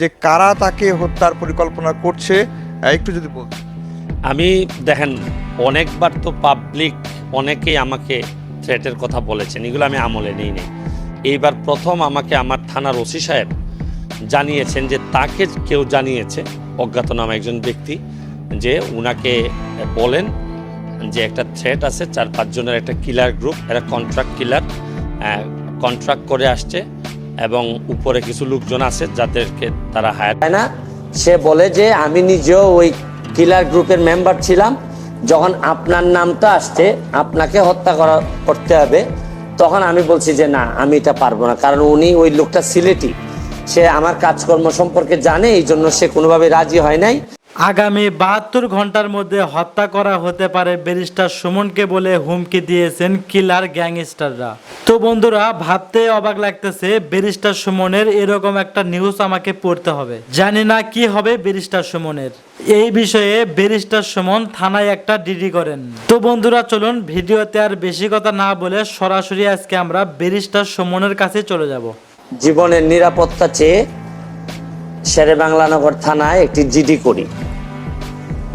যে কারা তাকে হত্যার পরিকল্পনা করছে একটু যদি বলতেন আমি, দেখেন, অনেকবার তো পাবলিক অনেকেই আমাকে থ্রেটের কথা বলেছেন, এগুলো আমি আমলে নিই নি এইবার প্রথম আমাকে আমার থানার ওসি সাহেব জানিয়েছেন যে তাকে কেউ জানিয়েছে, অজ্ঞাত অজ্ঞাতনামা একজন ব্যক্তি, যে উনাকে বলেন যে একটা থ্রেট আছে, চার পাঁচজনের একটা কিলার গ্রুপ এরা কন্ট্রাক্ট কিলার কন্ট্রাক্ট করে আসছে। এবং উপরে কিছু লোকজন আছে যাদেরকে তারা হায়ার না। সে বলে যে, আমি নিজেও ওই কিলার গ্রুপের মেম্বার ছিলাম। যখন আপনার নামটা আসছে, আপনাকে হত্যা করা, করতে হবে। তখন আমি বলছি যে, না, আমি এটা পারব না। কারণ উনি ওই লোকটা সিলেটি। সে আমার কাজকর্ম সম্পর্কে জানে এই জন্য সে কোনোভাবে রাজি হয় নাই। আগামী বাহাত্তর ঘণ্টার মধ্যে হত্যা করা হতে পারে ব্যারিস্টার সুমনকে বলে হুমকি দিয়েছেন কিলার গ্যাংস্টাররা। তো বন্ধুরা ভাবতে অবাক লাগতেছে, ব্যারিস্টার সুমনের এরকম একটা নিউজ আমাকে পড়তে হবে। জানি না কি হবে ব্যারিস্টার সুমনের। এই বিষয়ে ব্যারিস্টার সুমন থানায় একটা ডিডি করেন। তো বন্ধুরা, চলুন ভিডিওতে আর বেশি কথা না বলে সরাসরি আজকে আমরা ব্যারিস্টার সুমনের কাছে চলে যাব। জীবনের নিরাপত্তা চেয়ে শেরে বাংলানগর থানায় একটি জিডি করি।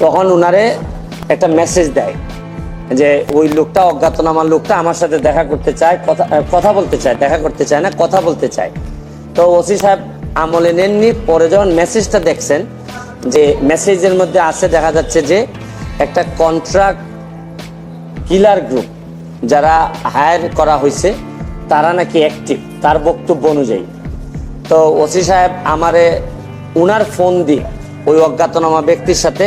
তখন উনারে একটা মেসেজ দেয় যে, ওই লোকটা, অজ্ঞাতনামা লোকটা আমার সাথে দেখা করতে চায়, কথা কথা বলতে চায়, দেখা করতে চায় না, কথা বলতে চায়। তো ওসি সাহেব আমলে নেননি, পরে যখন মেসেজটা দেখছেন, যে মেসেজের মধ্যে আছে, দেখা যাচ্ছে যে একটা কন্ট্রাক্ট কিলার গ্রুপ যারা হায়ার করা হয়েছে তারা নাকি অ্যাক্টিভ তার বক্তব্য অনুযায়ী। তো ওসি সাহেব আমারে উনার ফোন দিয়ে ওই অজ্ঞাতনামা ব্যক্তির সাথে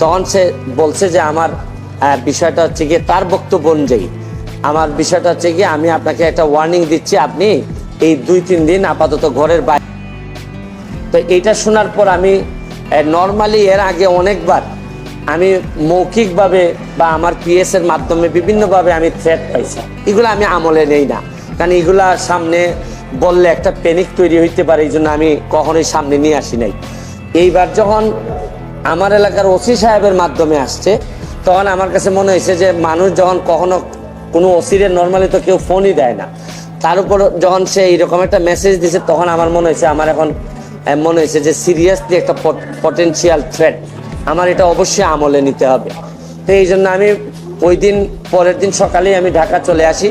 তখন সে বলছে যে আমার বিষয়টা হচ্ছে গিয়ে তার বক্তব্য অনুযায়ী। আমার বিষয়টা হচ্ছে গিয়ে আমি আপনাকে একটা ওয়ার্নিং দিচ্ছি, আপনি এই দুই তিন দিন আপাতত ঘরের বাইরে তো এইটা শোনার পর আমি নর্মালি এর আগে অনেকবার আমি মৌখিকভাবে বা আমার পিএস এর মাধ্যমে বিভিন্নভাবে আমি থ্রেট পাইছি। এগুলো আমি আমলে নেই না। কারণ এগুলা সামনে বললে একটা প্যানিক তৈরি হইতে পারে এই জন্য আমি কখনোই সামনে নিয়ে আসি নাই। এইবার যখন আমার এলাকার ওসি সাহেবের মাধ্যমে আসছে। তখন আমার কাছে মনে হয়েছে যে মানুষ যখন কখনো কোনো ওসিরে নর্মালি তো কেউ ফোনই দেয় না। তার উপর যখন সে এইরকম একটা মেসেজ দিছে, তখন আমার মনে হয়েছে, আমার এখন মনে হয়েছে যে সিরিয়াসলি একটা পটেনশিয়াল থ্রেট আমার এটা অবশ্যই আমলে নিতে হবে। তো এই জন্য আমি ওই দিন, পরের দিন সকালেই আমি ঢাকা চলে আসি,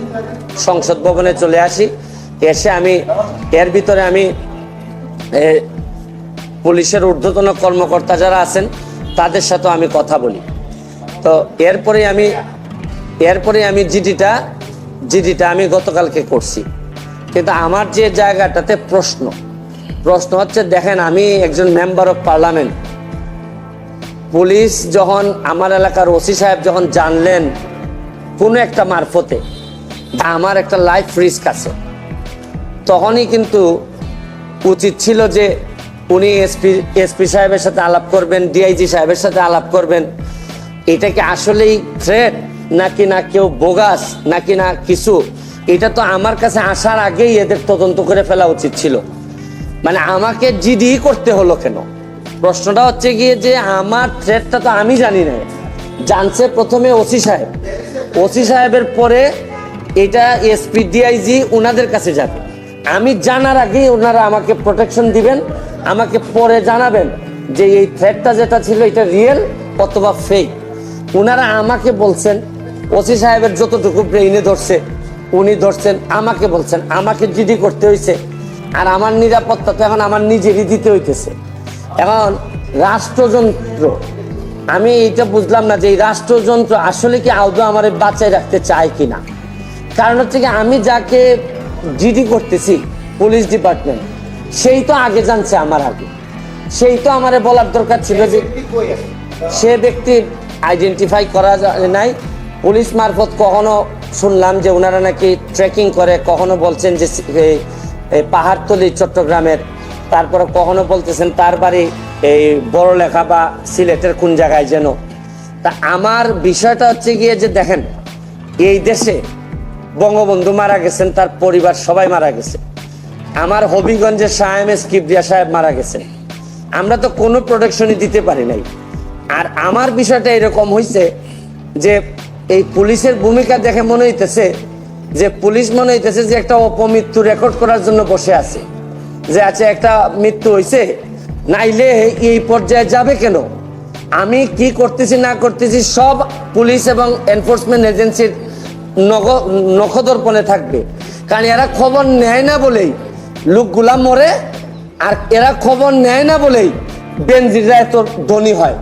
সংসদ ভবনে চলে আসি। এসে আমি, এর ভিতরে আমি পুলিশের ঊর্ধ্বতন কর্মকর্তা যারা আছেন, তাদের সাথেও আমি কথা বলি। তো এরপরে আমি এরপরে আমি জিডিটা জিডিটা আমি গতকালকে করছি। কিন্তু আমার যে জায়গাটাতে প্রশ্ন প্রশ্ন হচ্ছে, দেখেন আমি একজন মেম্বার অফ পার্লামেন্ট। পুলিশ যখন আমার এলাকার ওসি সাহেব যখন জানলেন কোনো একটা মারফতে আমার একটা লাইফ রিস্ক আছে, তখনই কিন্তু উচিত ছিল যে উনি এসপি এসপি সাহেবের সাথে আলাপ করবেন, ডিআইজি সাহেবের সাথে আলাপ করবেন। এটা কি আসলেই থ্রেট নাকি না কেউ বোগাস নাকি না কিছু? এটা তো আমার কাছে আসার আগেই এদের তদন্ত করে ফেলা উচিত ছিল। মানে আমাকে জিডি করতে হলো কেন? প্রশ্নটা হচ্ছে গিয়ে যে আমার থ্রেটটা তো আমি জানি না। জানছে প্রথমে ওসি সাহেব। ওসি সাহেবের পরে এটা এসপি, ডিআইজি ওনাদের কাছে যাবে। আমি জানার আগেই ওনারা আমাকে প্রোটেকশন দিবেন। আমাকে পরে জানাবেন যে এই থ্রেটটা যেটা ছিল এটা রিয়েল অথবা ফেক ওনারা আমাকে বলছেন, ওসি সাহেবের যতটুকু ব্রেইনে ধরছে, উনি ধরছেন, আমাকে বলছেন, আমাকে জিডি করতে হয়েছে আর আমার নিরাপত্তা তো এখন আমার নিজেরই দিতে হইতেছে। এখন রাষ্ট্রযন্ত্র, আমি এটা বুঝলাম না যে এই রাষ্ট্রযন্ত্র আসলে কি আদৌ আমার বাঁচায় রাখতে চায় কিনা। কারণ হচ্ছে কি আমি যাকে জিডি করতেছি পুলিশ ডিপার্টমেন্ট সেই তো আগে জানছে আমার আগে। সেই তো আমার বলার দরকার ছিল যে সে ব্যক্তি আইডেন্টিফাই করা নাই। পুলিশ মারফত কখনো শুনলাম যে ওনারা নাকি ট্রেকিং করে, কখনো বলছেন যে পাহাড়তলি চট্টগ্রামের। তারপরে কখনো বলতেছেন তার বাড়ি এই বড় লেখা বা সিলেটের কোন জায়গায় যেন। তা আমার বিষয়টা হচ্ছে গিয়ে যে দেখেন, এই দেশে বঙ্গবন্ধু মারা গেছেন, তার পরিবার সবাই মারা গেছে। আমার হবিগঞ্জের এস কিবরিয়া সাহেব মারা গেছে। আমরা তো কোনো প্রোটেকশনই দিতে পারি নাই। আর আমার বিষয়টা এরকম হয়েছে যে এই পুলিশের ভূমিকা দেখে মনে হইতেছে যে পুলিশ মনে হইতেছে যে একটা অপমৃত্যু রেকর্ড করার জন্য বসে আছে। যে আছে একটা মৃত্যু হয়েছে নাইলে এই পর্যায়ে যাবে কেন? আমি কি করতেছি, না করতেছি সব পুলিশ এবং এনফোর্সমেন্ট এজেন্সির নখদর্পণে থাকবে। কারণ এরা খবর নেয় না বলেই লোকগুলা মরে আর এরা খবর নেয় না বলেই বেনজিররা এত ধনী হয়।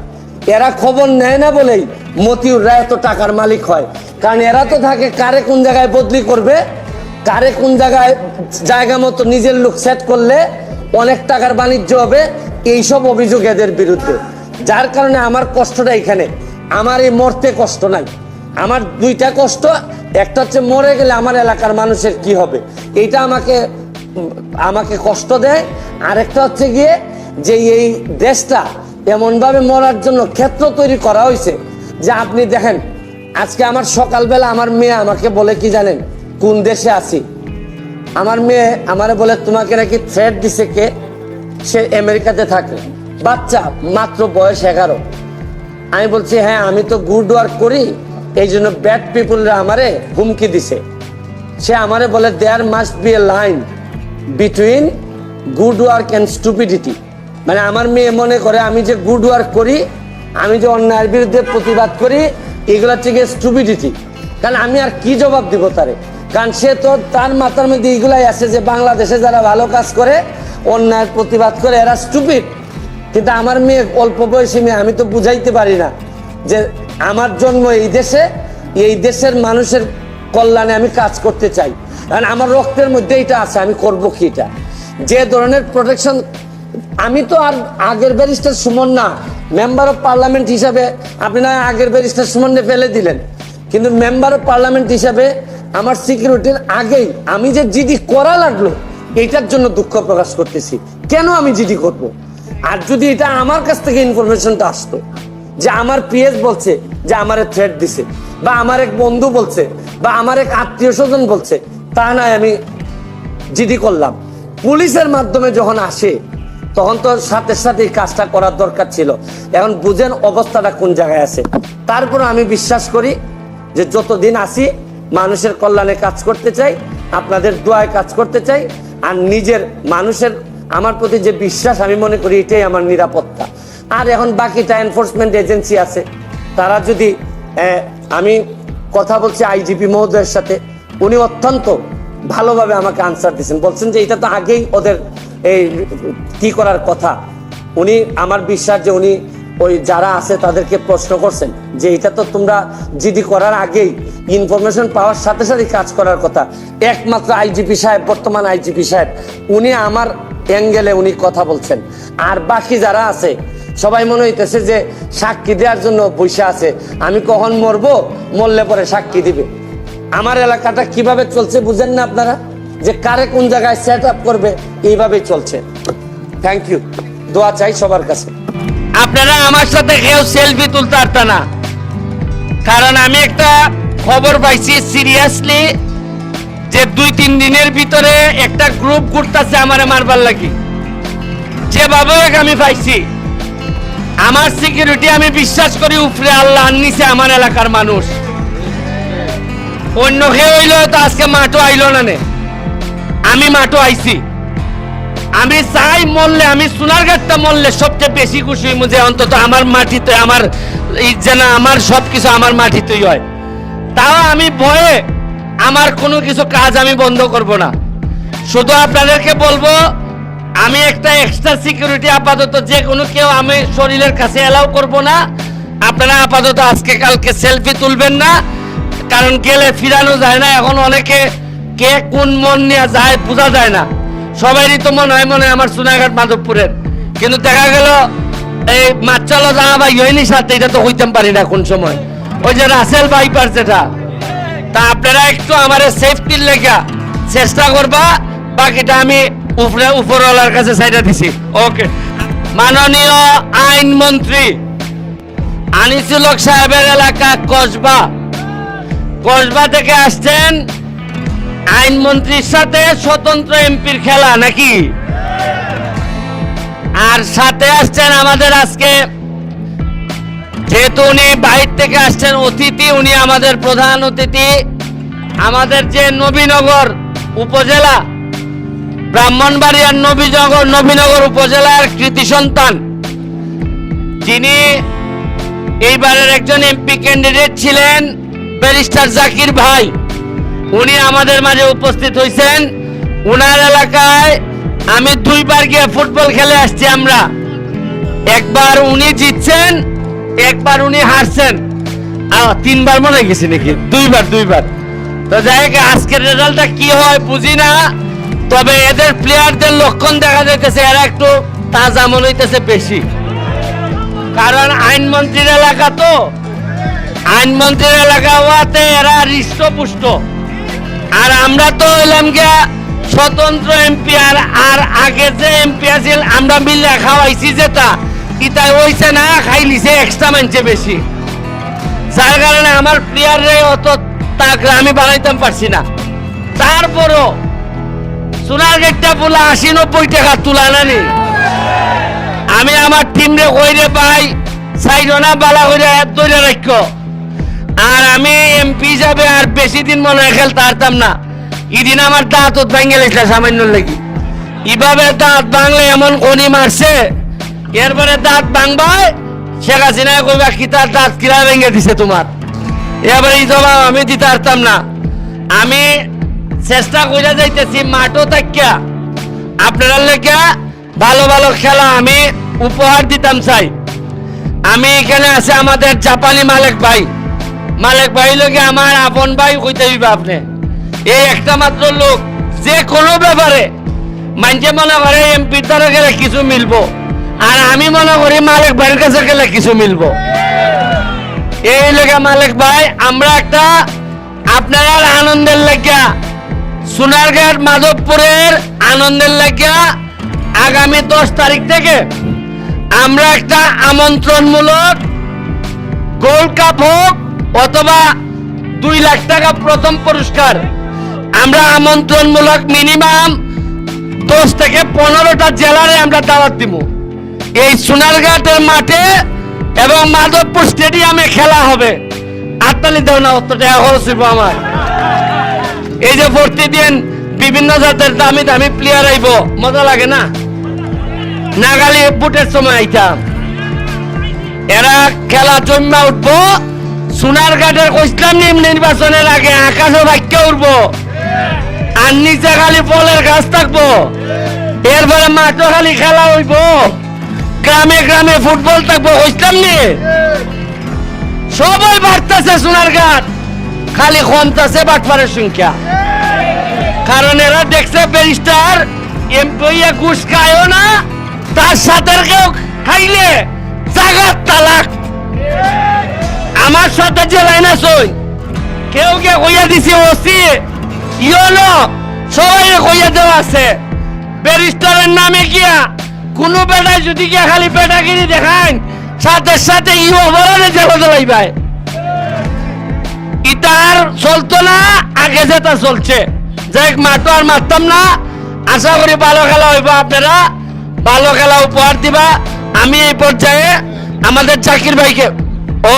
এরা খবর নেয় না বলেই মতিউররা এত টাকার মালিক হয়। কারণ এরা তো থাকে কারে কোন জায়গায় বদলি করবে, কারে কোন জায়গায় জায়গা মতো নিজের লোক সেট করলে অনেক টাকার বাণিজ্য হবে, এইসব অভিযোগ এদের বিরুদ্ধে। যার কারণে আমার কষ্টটা এখানে। আমার এই মরতে কষ্ট নাই। আমার দুইটা কষ্ট, একটা হচ্ছে মরে গেলে আমার এলাকার মানুষের কি হবে? এইটা আমাকে আমাকে কষ্ট দেয়। আরেকটা হচ্ছে গিয়ে যে এই দেশটা এমনভাবে মরার জন্য ক্ষেত্র তৈরি করা হয়েছে যে আপনি দেখেন, আজকে আমার সকালবেলা আমার মেয়ে আমাকে বলে কি জানেন, কোন দেশে আছি? আমার মেয়ে আমারে বলে, তোমাকে নাকি থ্রেড দিছে কে? সে আমেরিকাতে থাকে। বাচ্চা, মাত্র বয়স এগারো। আমি বলছি হ্যাঁ আমি তো গুড ওয়ার্ক করি, এই জন্য ব্যাড পিপুলরা আমারে হুমকি দিছে। সে আমারে বলে there must be a line between good work and stupidity মানে আমার মেয়ে মনে করে, আমি যে গুড ওয়ার্ক করি, আমি যে অন্যায়ের বিরুদ্ধে প্রতিবাদ করি, এগুলো থেকে স্টুপিডিটি কারণ আমি আর কি জবাব দিব তারে? কারণ সে তো তার মাথার মধ্যে এইগুলাই আছে যে বাংলাদেশে যারা ভালো কাজ করে, অন্যায়ের প্রতিবাদ করে, এরা স্টুপিড কিন্তু আমার মেয়ে অল্প বয়সী মেয়ে, আমি তো বুঝাইতে পারি না যে আমার জন্ম এই দেশে, এই দেশের মানুষের কল্যাণে আমি কাজ করতে চাই। কারণ আমার রক্তের মধ্যে এটা আছে, আমি করব কি এটা? যে ধরনের প্রোটেকশন আমি তো আর আগের ব্যারিস্টার সুমন না। মেম্বার অফ পার্লামেন্ট হিসাবে আপনি না আগের ব্যারিস্টার সুমনকে ফেলে দিলেন। কিন্তু মেম্বার অফ পার্লামেন্ট হিসাবে আমার সিকিউরিটির আগেই আমি যে জিডি করা লাগল এইটার জন্য দুঃখ প্রকাশ করতেছি। কেন আমি জিডি করব। আর যদি এটা আমার কাছ থেকে ইনফরমেশনটা আসতো, যে আমার পিএস বলছে, যে আমার থ্রেট দিছে, বা আমার এক বন্ধু বলছে, বা আমার এক আত্মীয় স্বজন বলছে তা নয় আমি জিডি করলাম। পুলিশের মাধ্যমে যখন আসে, তখন তো সাথে সাথে কাজটা করার দরকার ছিল। এখন বুঝেন অবস্থাটা কোন জায়গায় আছে। তারপর আমি বিশ্বাস করি যে যতদিন আসি মানুষের কল্যাণে কাজ করতে চাই, আপনাদের দোয়ায় কাজ করতে চাই, আর নিজের মানুষের, আমার প্রতি যে বিশ্বাস, আমি মনে করি এটাই আমার নিরাপত্তা। আর এখন বাকিটা এনফোর্সমেন্ট এজেন্সি আছে। তারা যদি আমি কথা বলছি আইজিপি মহোদয়ের সাথে উনি অত্যন্ত ভালোভাবে আমাকে আনসার দিয়েছেন। বলছেন যে, এটা তো আগেই ওদের এই কি করার কথা? উনি আমার বিশ্বাস যে উনি ওই যারা আছে তাদেরকে প্রশ্ন করছেন যে, এটা তো তোমরা জিডি করার আগেই ইনফরমেশন পাওয়ার সাথে সাথে কাজ করার কথা। একমাত্র আইজিপি সাহেব, বর্তমান আইজিপি সাহেব, উনি আমার অ্যাঙ্গেলে উনি কথা বলছেন। আর বাকি যারা আছে, সবাই মনে হইতেছে যে, সাক্ষী দেওয়ার জন্য বসে আছে। আমি কখন মরবো? মরলে পরে সাক্ষী দিবে। আমার এলাকাটা কীভাবে চলছে বুঝেন না আপনারা? যে কারে কোন জায়গায় সেট আপ করবে, এইভাবেই চলছে। থ্যাংক ইউ দোয়া চাই সবার কাছে। আপনারা আমার সাথে কেউ সেলফি তুলতে পারত না। কারণ আমি একটা খবর পাইছি সিরিয়াসলি যে দুই তিন দিনের ভিতরে একটা গ্রুপ ঘুরতেছে আমার মারবার লাগি। যেভাবে আমি পাইছি। আমার সিকিউরিটি আমি বিশ্বাস করি উপরে আল্লাহ নিচে আমার এলাকার মানুষ। অন্য কেউ হইলে, তো আজকে মাঠও আইলো না নে। আমি মাঠও আইছি। আমি চাই মরলে, আমি সোনার গাছটা মরলে সবচেয়ে বেশি খুশি হইমু যে অন্তত আমার মাটিতে, আমার যেন আমার সব কিছু আমার মাটিতেই হয়। তাও আমি ভয়ে আমার কোনো কিছু কাজ আমি বন্ধ করব না। শুধু আপনাদেরকে বলব, আমি একটা এক্সট্রা সিকিউরিটি আপাতত যে কোনো কেউ আমি শরীরের কাছে এলাও করব না। আপনারা আপাতত আজকে কালকে সেলফি তুলবেন না। কারণ গেলে ফিরানো যায় না এখন অনেকে কে কোন মন নিয়ে যায় বোঝা যায় না। সবারই তো মনে হয় মনে হয় আমার সোনাঘাট মাধবপুরের। কিন্তু দেখা গেল এই মাচ্চালো জামা বা ইয়েনি সাথে এটা তো হইতাম পারি না কোন সময়। ওই যে রাসেল বাইপার যেটা তা আপনারা একটু আমার সেফটির লেখা চেষ্টা করবা বাকিটা আমি উপরে উপরওয়ালার কাছে সাইডে দিছি। ওকে মাননীয় আইনমন্ত্রী আনিসুল হক সাহেবের এলাকা কসবা। কসবা থেকে আসছেন আইনমন্ত্রীর সাথে স্বতন্ত্র এমপির খেলা নাকি? আর সাথে আসছেন আমাদের আজকে যেহেতু উনি বাইর থেকে আসছেন অতিথি, উনি আমাদের প্রধান অতিথি। আমাদের যে নবীনগর উপজেলা, ব্রাহ্মণবাড়িয়ার নবীনগর নবীনগর উপজেলার কৃতি সন্তান, যিনি এইবারের একজন এমপি ক্যান্ডিডেট ছিলেন। ব্যারিস্টার জাকির ভাই, উনি আমাদের মাঝে উপস্থিত হয়েছেন উনার এলাকায় আমি দুইবার গিয়ে ফুটবল খেলে আসছি আমরা। একবার উনি জিতছেন, একবার উনি হারছেন। তিনবার মনে গেছে নাকি? দুইবার দুইবার। তো যাই হোক, আজকের রেজাল্টটা কি হয় বুঝি না, তবে এদের প্লেয়ারদের লক্ষণ দেখা যাইতেছে, এরা একটু তাজা মনে হইতেছে বেশি। কারণ আইনমন্ত্রীর এলাকা তো আইনমন্ত্রীর এলাকা হওয়াতে এরা হৃষ্টপুষ্ট। আর আমরা তো হইলাম গিয়া স্বতন্ত্র এমপি, আর আর আগে যে এমপি আছিল, আমরা মিলে খাওয়াইছি যেটা। ইটা হইছে না খাইলিছে এক্সট্রা মানছে বেশি। যার কারণে আমার প্লেয়ারে অত তাকরা আমি বানাইতাম পারছি না। তারপরও সোনার গেটটা বলে আশি নব্বই টাকা তুলা নানি। আমি আমার টিম রে কইরে পাই সাইডনা বালা কইরে এক ধরে রাখো আর আমি এমপি যাবে আর বেশি দিন মনে হয় খেলতে পারতাম না। ইদিন আমার দাঁত ভেঙে গেছিল সামান্য লেগে। এভাবে দাঁত ভাঙলে এমন কনি মারছে, এরপরে দাঁত ভাঙবাই শেখ হাসিনা কইবা, কি তার দাঁত কিরা ভেঙে দিছে তোমার? এবারে এই জবাব আমি দিতে পারতাম না। আমি চেষ্টা করে যাইতেছি মাঠও থাকিয়া আপনারা লেখা ভালো ভালো খেলা আমি উপহার দিতাম চাই। আমি এখানে আছে আমাদের জাপানি মালিক ভাই। মালিক ভাই লোকে আমার আপন ভাই কইতে দিবা আপনি। এই একটা মাত্র লোক, যে কোনো ব্যাপারে। মানছে মনে করে এমপির দ্বারা গেলে কিছু মিলবো, আর আমি মনে করি মালিক ভাইয়ের কাছে গেলে কিছু মিলবো। এই লেগে মালিক ভাই, আমরা একটা আপনার আনন্দের লেগা সোনারঘাট মাধবপুরের আনন্দের লেগা আগামী দশ তারিখ থেকে আমরা একটা আমন্ত্রণমূলক গোল্ড কাপ হোক অথবা দুই লাখ টাকা প্রথম পুরস্কার। আমরা আমন্ত্রণমূলক মিনিমাম দশ থেকে পনেরোটা জেলারে আমরা দাওয়াত দিব। এই সোনারঘাটের মাঠে এবং মাধবপুর স্টেডিয়ামে খেলা হবে। আটতালি দেও না, অত টাকা আমার। এই যে ভর্তি দিন বিভিন্ন জাতের দামি দামি প্লেয়ার আইব। মজা লাগে না? নাগালি বুটের সময় আইতাম। এরা খেলা জমা উঠবো সোনারঘাটের কইসলাম নিম নির্বাচনের আগে আকাশে বাক্য উঠবো। আর নিচে খালি বলের গাছ থাকব। এরপরে মাঠে খালি খেলা হইব। গ্রামে গ্রামে ফুটবল থাকব কইসলাম নি সবাই বাড়তেছে সোনারঘাট খালি কমতেছে বাটপারের সংখ্যা। কারণ এরা দেখছে ব্যারিস্টার এমপিয়া ঘুষ খায়ও না, তার সাথে কেউ খাইলে জাগার তালাক। আমার সাথে যে লাইন আসই কেউ কে কইয়া দিছে, ওসি? ইয়নো সবাই কইয়া দেওয়া আছে। ব্যারিস্টারের নামে গিয়া, কোনো বেটায় যদি গিয়া খালি বেটাগিরি দেখান সাথে সাথে ইও বলে জেলা জ্বলাইবাই ইতার চলতো না, আগে যেটা চলছে। যাই মাঠও আর মারতাম না। আশা করি ভালো খেলা হইব আপনারা। ভালো খেলা উপহার দিবা। আমি এই পর্যায়ে আমাদের জাকির ভাইকে ও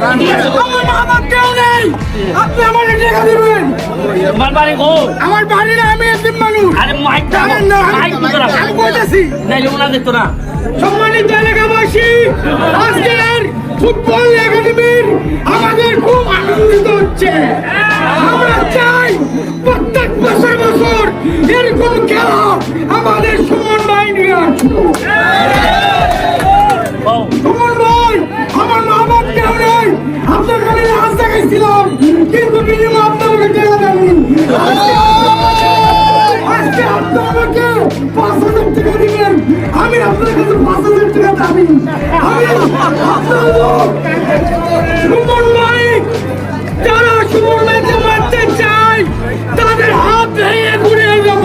আমার কেউ নেই আপনি আমার টাকা দিবেন তোমার বাড়ি গো আমার বাড়ি না আমি একদিন মানুষ। আরে মাইক মাইক আমি বলতেছি। নাইলে ওনা দেখতো না সম্মানিত এলাকাবাসী আজকের ফুটবল একাডেমির আমাদের খুব আনন্দিত হচ্ছে। আমরা চাই প্রত্যেক বছর বছর এরকম খেলা আমাদের সুমন নিয়ে ও। সুমন আমার মা বাপ কেউ আপনার কাছে আজ দেখাইছিলাম কিন্তু বিনিময় আপনার আমাকে টাকা আমি আপনার কাছে পাঁচ লোক। সুমন ভাই, যারা সুমন চায়, তাদের হাত ভেঙে ঘুরে যাব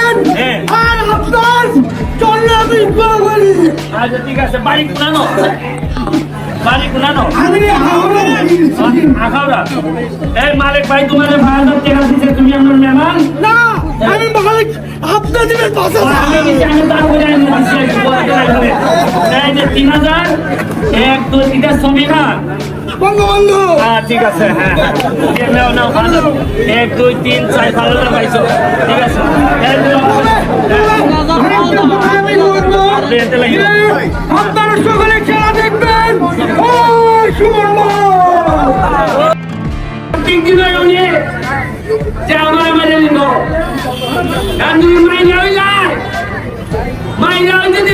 আচ্ছা ঠিক আছে বাড়ি কুনানো বাড়ি কুনানো এই মালিক ভাই তোমার হাজার টাকা তুমি আমার মেহমান। না আমি মালিক আপনার দিবেন পাঁচ আমি হাজার কি জানি তার বলে আমি দিছি একটু বলতে লাগবে এই যে তিন হাজার এক দুই তিনটা ছবি না বঙ্গবন্ধু হ্যাঁ ঠিক আছে হ্যাঁ হ্যাঁ নাও নাও ভালো এক দুই তিন চার ভালো না পাইছো ঠিক আছে আপনারা সকলে খেলা দেখবেন হয়ে যে আমার মেরে নিল গান্ধী যদি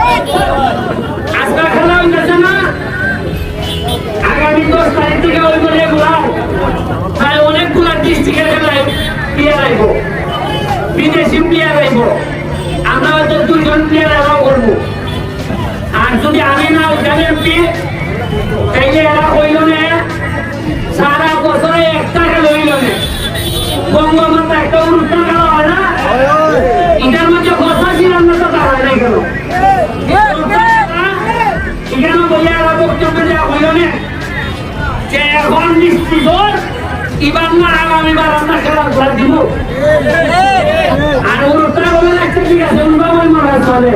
বিদেশি প্লেয়ার আইব আমরা হয়তো দুইজন প্লেয়ার এলাও করব। আর যদি আমি না ওইখানে এমপি তাইলে এরা হইল না। সারা বছরে একটা খেলা হইল না। বঙ্গবন্ধু একটা অনুষ্ঠান খেলা হয় না? এটার মধ্যে কথা ছিলাম না তো তা হয় না। কেন এখানে নিশ্চিত এবার না আগামীবার আমরা ঘর দিব। চলে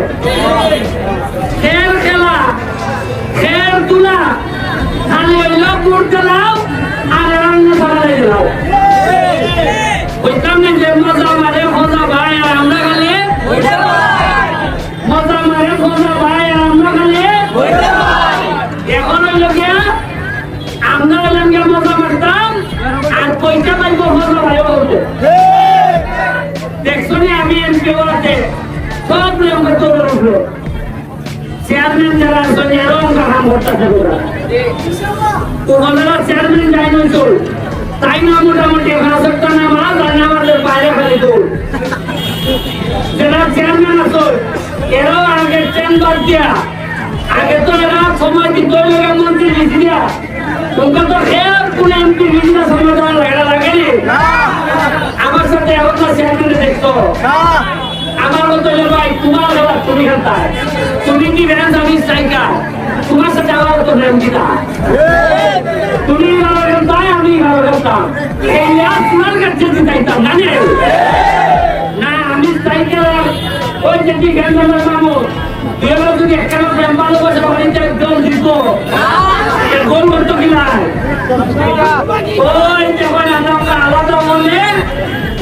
খেল খেলা খেল তুলা খালি হইল বুট দিলাও আর রান্না করা দিলাও বুঝতাম যে মজা মারে, মজা ভাই আর আমরা খালি। মজা মারে, মজা ভাই আর আমরা খালি। এখন হইল গিয়া, আমরা হইলাম মজা মারতাম, আর পয়সা পাইব, মজা ভাই নিয়ম করতে উঠল চেয়ারম্যান যারা আছেন এরকম কাম করতেছে ওরা তো ওনারা চেয়ারম্যান যাই নয় চল তাই না। মোটামুটি এখানে সত্তর না। মারা না আমাদের বাইরে ফেলে চল যারা চেয়ারম্যান আছে এরাও আগে চেম্বার দিয়া আগে তো এরা সময় দিত লোকের মন্ত্রী দিছি দিয়া তোমরা তো এর কোন এমপি বিভিন্ন সময় দেওয়া লাগা লাগেনি আমার সাথে এখন না। দেখতো আমার মতো ভাই, তোমার বেলা তুমি খেলতায় তুমি কি ভ্যান আমি সাইকেল তোমার সাথে আমার তো দিতা। তুমি আমি ভালো এই তোমার কাছে দিতাইতাম জানে না, আমি সাইকেল ওই যে কি মামু? এবার যদি একটা ভ্যান ভালো বসে বাড়িতে একদম দিত। গোল করতো কি নাই? ওই যখন আমরা আলাদা বললে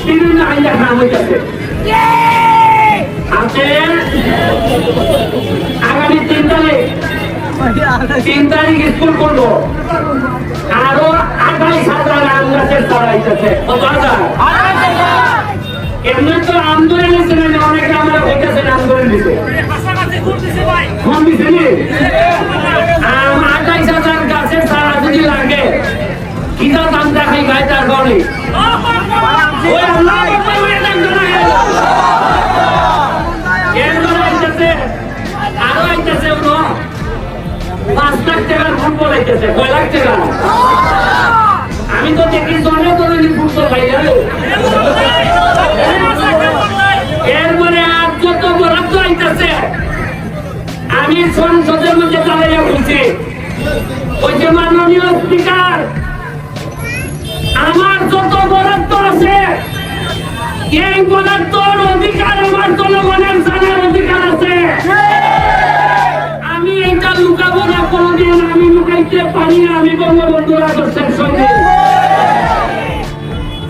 বিভিন্ন আইয়া খারাপ হয়ে যাচ্ছে আর আছে আগামী তিন তারিখ। তিন তারিখ স্কুল করব। আরও আঠাইশ হাজার আম গাছের হইতেছে এমনি তো আন্দোলন নিচ্ছে না অনেকে আমরা হইতেছে আন্দোলন দিতে ফোন দিছে আম আঠাইশ হাজার গাছের যদি লাগে কিনা দাম দেখাই তার আরও আইতেছে পাঁচ লাখ টাকার ফোন বলাইতেছে কয় লাখ টাকা? আমি তো দেখি জনে তো ফুটবল এরপরে আর যত বরাদ্দ আইতেছে, আমি সংসদের মধ্যে দাঁড়িয়ে বলছি ওই যে মাননীয় স্পিকার, আমার যত বরাদ্দ আছে অধিকার, আমার জনগণের জানার অধিকার আছে। আমি এটা লুকাবো না কোনদিন, আমি লুকাইতে পারি না, আমি বঙ্গবন্ধু আদর্শের সঙ্গে।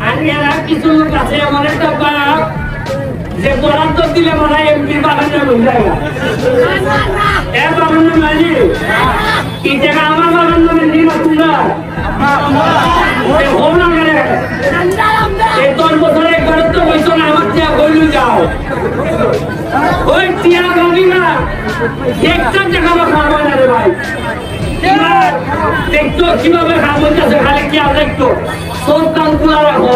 আর এরা কিছু লোক এমন একটা বাপ যে বরাদ্দ দিলে মনে হয় এমপি বাগানে বসে যায় এ বাগান নামে এই জায়গা আমার বাগান নামে দিন তোমরা হোম না গেলে এই দশ বছরে একবারে তো বইছো না, আমার টিয়া বইলু যাও। ওই টিয়া ভাবি না একটা টাকা বা খাওয়া না রে ভাই। দেখতো কীভাবে খাব যাচ্ছে খালি কি আর দেখতো তোর কান রাখো।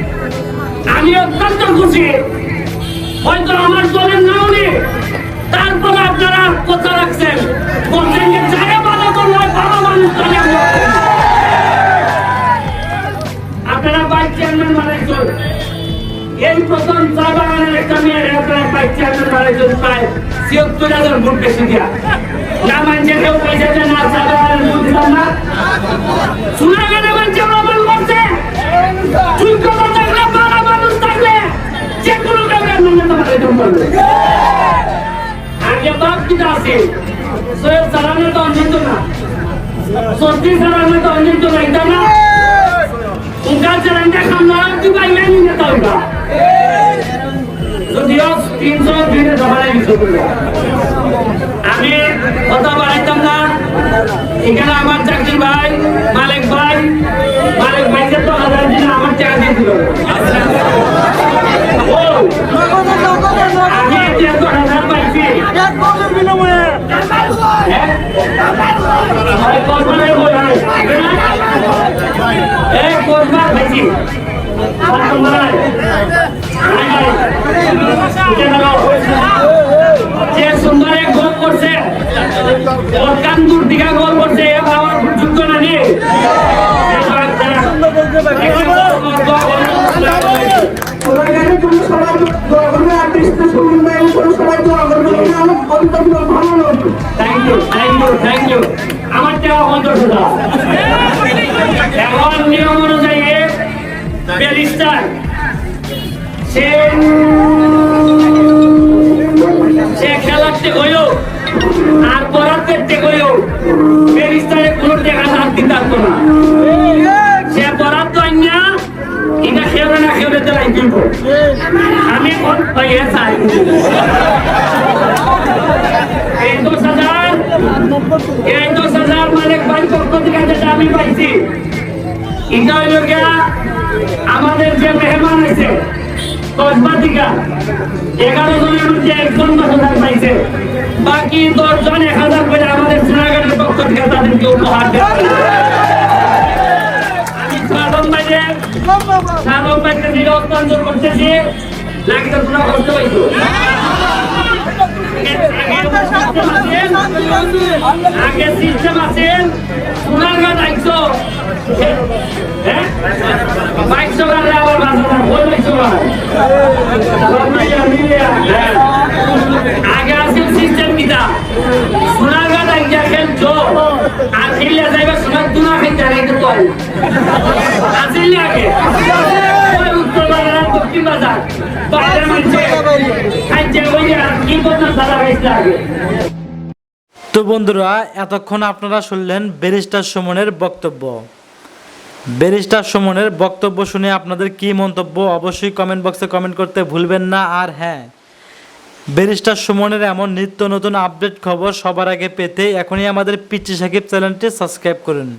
আমি অত্যন্ত খুশি। হয়তো আমার দলের নাও নেই তারপরে আপনারা কথা রাখছেন, বলছেন যে যারা ভালো করল ভালো মানুষ তাহলে আপনারা বাইক চেয়ারম্যান বানাইছেন এই প্রথম চা বাগানের একটা মেয়ের আপনারা বাইক চেয়ারম্যান বানাইছেন প্রায় ছিয়াত্তর হাজার ভোট বেশি দিয়া। না মানছে কেউ পয়সা দেয় না চা বাগানের ভোট দিলাম না। শোনা গেলে মানছে প্রমাণ করছে। যোগ্যতা থাকলে মনে তো বানাইতে পারবে আগে বাপ কিটা আছে সৈয়দ সালামে তো অঞ্জিত না সত্যি সালামে তো অঞ্জিত না এটা না उनका चरण का खानदान की भाई मैं नहीं देता उनका যদিও তিনশো দিনে সবাই কিছু করল আমি কথা বাড়াইতাম না এখানে আমার চাকরি ভাই মালিক ভাই মালিক ভাইকে তো হাজার দিনে আমার টাকা দিয়ে দিল আমি হ্যাঁ? হয়। যে সুন্দর গোল করছে ওর কান দূর দিকে গোল করছে এ আমার যুদ্ধ না করবে আমার পঞ্চাশ হাজার এখন নিয়ম অনুযায়ী ব্যারিস্টার সে সে খেলার থেকে হইও আর পড়াতে থেকে হইও ব্যারিস্টারে কোনো টাকা হাত দিতে পারতো না। সে বরাদ্দ আইনা এটা খেয়ে না খেয়ে তো লাইন দিব আমি কোন পাইয়ে চাই। এই দশ হাজার মালিক ভাই পক্ষ থেকে আমি পাইছি। এটা হইল গিয়া আমাদের যে মেহমান আছে এগারো জনের মধ্যে একজন পাইছে। বাকি দশজন এক হাজার করে আমাদের সোনাগাড়ির পক্ষ থেকে তাদেরকে উপহার দেওয়া সাধন ভাইকে হস্তান্তর করতেছি লাগিতে পুরো করতে পাইছো আগে সিস্টেম আছে, সোনারগাঁ একশো বাইশো গাড়ি আবার হ্যাঁ। আগে আছে সিস্টেম কিতা? সোনারগাঁ একজন এখন জো আর খেললে যাইবা সোনার দুনা খাইতে রাখতে তো আসিলে আগে? উত্তর বাজার দক্ষিণ বাজার। তো বন্ধুরা, এতক্ষণ আপনারা শুনলেন ব্যারিস্টার সুমনের বক্তব্য। ব্যারিস্টার সুমনের বক্তব্য শুনে আপনাদের কি মন্তব্য, অবশ্যই কমেন্ট বক্সে কমেন্ট করতে ভুলবেন না। আর হ্যাঁ ব্যারিস্টার সুমনের এমন নিত্য নতুন আপডেট খবর সবার আগে পেতে এখনই আমাদের পিচি সাকিব চ্যানেলটি সাবস্ক্রাইব করুন।